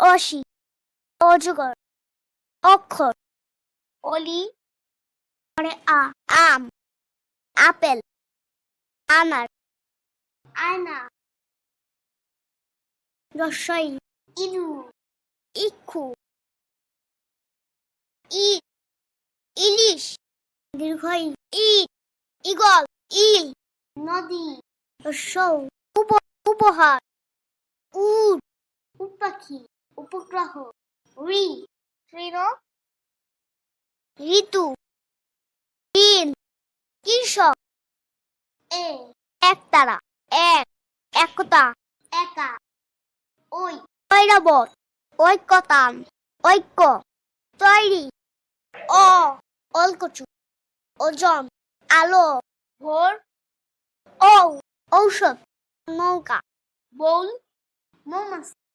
অসি, অজগর, অক্ষর, অলি পরে আ, আম, আপেল, আনার আয়না রসই ইনু, ইক্ষু ইট ইলিশ দীর্ঘই ইট, ইগল, ইল, নদী সৌ উপ, উপহার, উট উপগ্রহ। ঋ তৃণ ঋতু। দিন কৃষক। এ, একতারা। এক, একতা। একা। ওই ঐরাবত ঐক্যতান। ঐক্য। তৈরি। অ অলকচু ওজন। আলো। ভোর। ও ঔষধ। নৌকা। বউল। মৌমাছি।